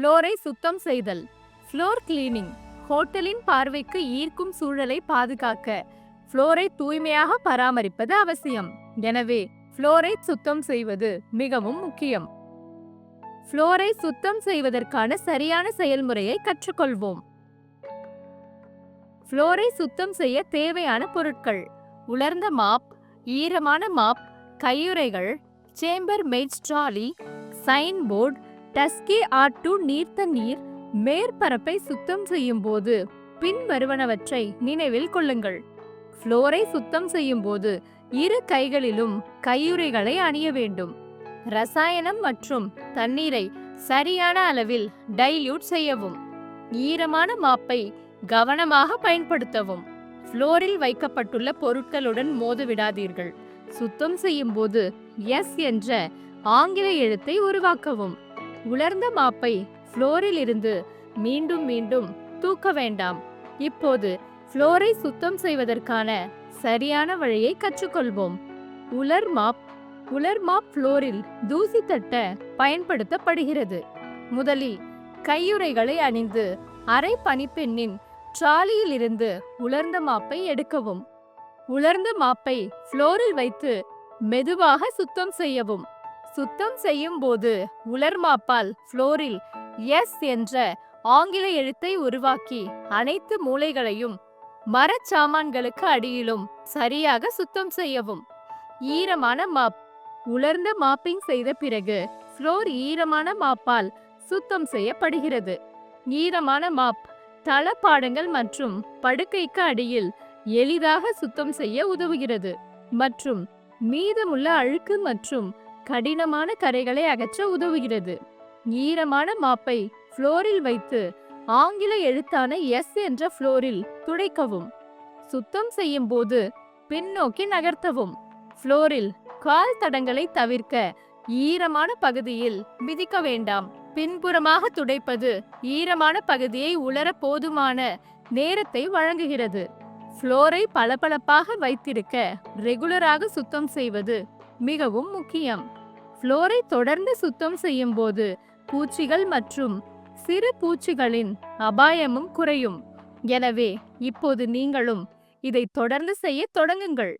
ஃப்ளோரை சுத்தம் செய்தல். Floor cleaning ஹோட்டலின் பார்வைக்கு ஈர்க்கும் சூழலை பாதுகாக்க. ஃப்ளோரை தூய்மையாக பராமரிப்பது அவசியம். எனவே ஃப்ளோரை சுத்தம் செய்வது மிகவும் முக்கியம். ஃப்ளோரை சுத்தம் செய்வதற்கான சரியான செயல்முறையை கற்றுக்கொள்வோம். ஃப்ளோரை சுத்தம் செய்ய தேவையான பொருட்கள் உலர்ந்த மாப் ஈரமான மாப் கையுறைகள் chamber maid trolley sign board dusky ஆட்டு நீர்த்த நீர் மேற்பரப்பை சுத்தம் செய்யும் போது பின்வருவனவற்றை நினைவில் கொள்ளுங்கள். ஃப்ளோரை சுத்தம் செய்யும் போது இரு கைகளிலும் கையுறைகளை அணிய வேண்டும். ரசாயனம் மற்றும் தண்ணீரை சரியான அளவில் டைல்யூட் செய்யவும். ஈரமான மாப்பை கவனமாக பயன்படுத்தவும். ஃப்ளோரில் வைக்கப்பட்டுள்ள பொருட்களுடன் மோதவிடாதீர்கள் சுத்தம் செய்யும் போது எஸ் என்ற ஆங்கில எழுத்தை உருவாக்கவும். உலர்ந்த மாப்பை ஃப்ளோரில் இருந்து மீண்டும் மீண்டும் தூக்க வேண்டாம். இப்போது ஃப்ளோரை சுத்தம் செய்வதற்கான சரியான வழியை கற்றுக்கொள்வோம். உலர் மாப் உலர் மாப் ஃப்ளோரில் தூசி தட்ட பயன்படுத்தப்படுகிறது. முதலில் கையுறைகளை அணிந்து அரை பனிப்பெண்ணின் ட்ராலியில் இருந்து உலர்ந்த மாப்பை எடுக்கவும். உலர்ந்த மாப்பை ஃப்ளோரில் வைத்து மெதுவாக சுத்தம் செய்யவும். சுத்தம் செய்யும் போது உலர் மாப்பால் ஃப்ளோரில் எஸ் என்ற ஆங்கில எழுத்தை உருவாக்கி அனைத்து மூலைகளையும் மரச்சாமான்களுக்கு அடியிலும் சரியாக சுத்தம் செய்யவும். ஈரமான மாப் உலர்ந்த மாப்பிங் செய்த பிறகு ஃப்ளோர் ஈரமான மாப்பால் சுத்தம் செய்யப்படுகிறது. ஈரமான மாப் தளபாடங்கள் மற்றும் படுக்கைக்கு அடியில் எளிதாக சுத்தம் செய்ய உதவுகிறது. மற்றும் மீதமுள்ள அழுக்கு மற்றும் கடினமான கரைகளை அகற்ற உதவுகிறது. ஈரமான மாப்பை ஃப்ளோரில் வைத்து ஆங்கில எழுத்தான எஸ் என்ற ஃப்ளோரில் துடைக்கவும். சுத்தம் செய்யும் போது பின்னோக்கி நகர்த்தவும். ஃப்ளோரில் கால் தடங்களை தவிர்க்க ஈரமான பகுதியில் மிதிக்க வேண்டாம். பின்புறமாக துடைப்பது ஈரமான பகுதியை உலர போதுமான நேரத்தை வழங்குகிறது. ஃப்ளோரை பளபளப்பாக வைத்திருக்க ரெகுலராக சுத்தம் செய்வது மிகவும் முக்கியம். ஃப்ளோரை தொடர்ந்து சுத்தம் செய்யும் போது பூச்சிகள் மற்றும் சிறு பூச்சிகளின் அபாயமும் குறையும். எனவே இப்போது நீங்களும் இதை தொடர்ந்து செய்ய தொடங்குங்கள்.